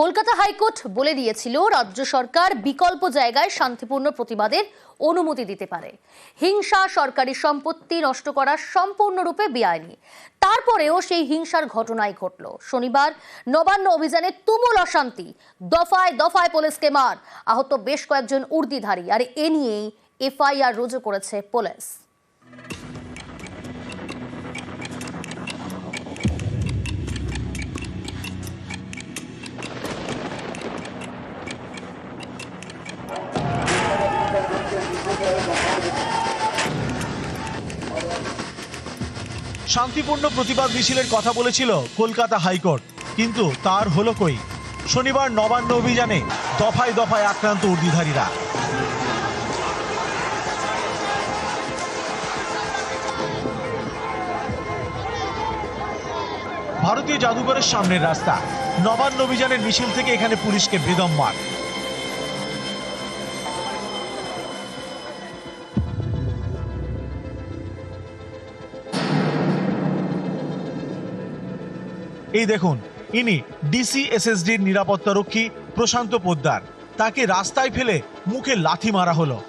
Kolkata high court বলে দিয়েছিল, রাজ্য সরকার বিকল্প জায়গায় শান্তিপূর্ণ প্রতিবাদের অনুমতি দিতে পারে। হিংসা সরকারি সম্পত্তি নষ্ট করা সম্পূর্ণরূপে বেআইনি। তারপরেও সেই হিংসার ঘটনাই ঘটল। শনিবার নবান্ন অভিযানে তুমুল অশান্তি। দফায় দফায় পুলিশকে মার। আহত বেশ কয়েকজন উর্দিধারী, আর এ নিয়েই এফআইআর রুজু করেছে পুলিশ। শান্তিপূর্ণ প্রতিবাদ মিছিলের কথা বলেছিল কলকাতা হাইকোর্ট। কিন্তু তার হলো কই? শনিবার নবান্ন অভিযানে দফায় দফায় আক্রান্ত উর্দিধারীরা। ভারতীয় জাদুঘরের সামনের রাস্তা। নবান্ন অভিযানের মিছিল থেকে এখানে পুলিশকে বেদম মার। এই দেখুন, ইনি ডিসি এসএসডির নিরাপত্তারক্ষী প্রশান্ত পোদ্দার। তাকে রাস্তায় ফেলে মুখে লাথি মারা হলো।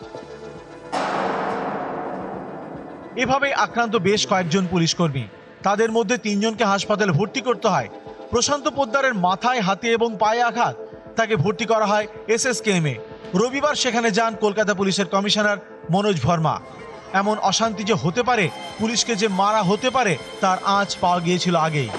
এভাবে আক্রান্ত বেশ কয়েকজন পুলিশ কর্মী। তাদের মধ্যে তিনজনকে হাসপাতালে ভর্তি করতে হয়। প্রশান্ত পোদ্দারের মাথায় হাতে এবং পায়ে আঘাত। তাকে ভর্তি করা হয় এসএসকেএমে। রবিবার সেখানে যান কলকাতা পুলিশের কমিশনার মনোজ ভর্মা। এমন অশান্তি যে হতে পারে, পুলিশকে যে মারা হতে পারে, তার আঁচ পাওয়া গিয়েছিল আগেই।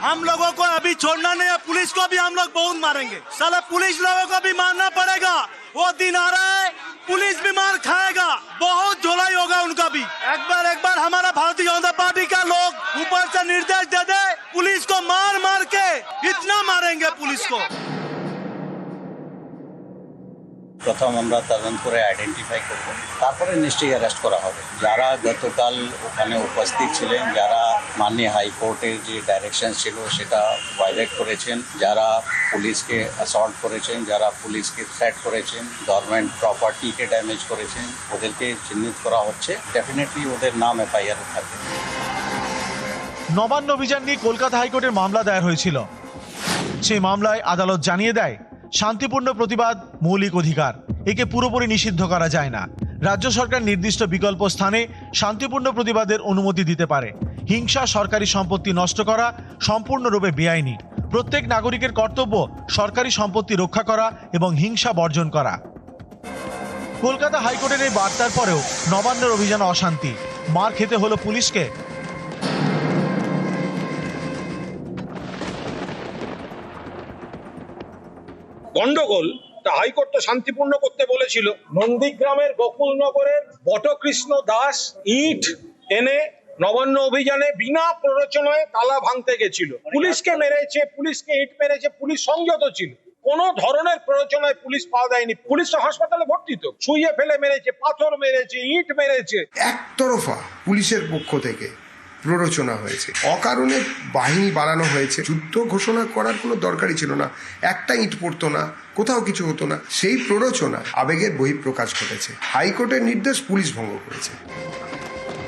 हम लोगों को अभी छोड़ना नहीं है पुलिस को भी हम लोग बहुत मारेंगे साला पुलिस लोगों को भी मारना पड़ेगा वो दिन आ रहा है पुलिस भी मार खाएगा बहुत झोलाई होगा उनका भी एक बार एक बार हमारा भारतीय जनता पार्टी का लोग ऊपर से निर्देश दे दे पुलिस को मार मार के इतना मारेंगे पुलिस को প্রথম আমরা তদন্ত করে আইডেন্টিফাই করব তারপরে নিশ্চয়ই অ্যারেস্ট করা হবে যারা গতকাল ওখানে উপস্থিত ছিলেন যারা মাননীয় হাইকোর্টের যে ডাইরেকশন ছিল সেটা ভায়োলেট করেছেন। যারা পুলিশকে অ্যাসল্ট করেছেন, যারা পুলিশকে থ্রেট করেছেন গভর্নমেন্ট প্রপার্টিকে ড্যামেজ করেছেন, ওদেরকে চিহ্নিত করা হচ্ছে। ডেফিনেটলি ওদের নাম এফআইআর থাকবে। নবান্ন অভিযান নিয়ে কলকাতা হাইকোর্টের মামলা দায়ের হয়েছিল। সেই মামলায় আদালত জানিয়ে দেয়, শান্তিপূর্ণ প্রতিবাদ মৌলিক অধিকার। একে পুরোপুরি নিষিদ্ধ করা যায় না। রাজ্য সরকার নির্দিষ্ট বিকল্প স্থানে শান্তিপূর্ণ প্রতিবাদের অনুমতি দিতে পারে। হিংসা, সরকারি সম্পত্তি নষ্ট করা সম্পূর্ণরূপে বেআইনি। প্রত্যেক নাগরিকের কর্তব্য সরকারি সম্পত্তি রক্ষা করা এবং হিংসা বর্জন করা। কলকাতা হাইকোর্টের এই বার্তার পরেও নবান্নের অভিযান অশান্তি। মার খেতে হলো পুলিশকে। গন্ডগোল তা হাইকোর্ট শান্তিপূর্ণ করতে বলেছিল। নন্দীগ্রামের গোকুলনগরের বটকৃষ্ণ দাস ইট এনে নবান্ন অভিযানে বিনা প্ররোচনায় তালা ভাঙতে গেছিল। পুলিশকে মেরেছে, পুলিশকে ইট মেরেছে, পুলিশ সংযত ছিল। কোন ধরনের প্ররোচনায় পুলিশ পাওয়া দেয়নি পুলিশ তো হাসপাতালে ভর্তি তো। শুয়ে ফেলে মেরেছে, পাথর মেরেছে, ইট মেরেছে। একতরফা পুলিশের পক্ষ থেকে প্ররোচনা হয়েছে। অকারণে বাহিনী বাড়ানো হয়েছে। যুদ্ধ ঘোষণা করার কোনো দরকারই ছিল না। একটা ইট পড়তো না, কোথাও কিছু হতো না। সেই প্ররোচনা, আবেগের বহিঃপ্রকাশ ঘটেছে। হাইকোর্টের নির্দেশ পুলিশ ভঙ্গ করেছে।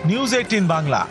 News eighteen Bangla.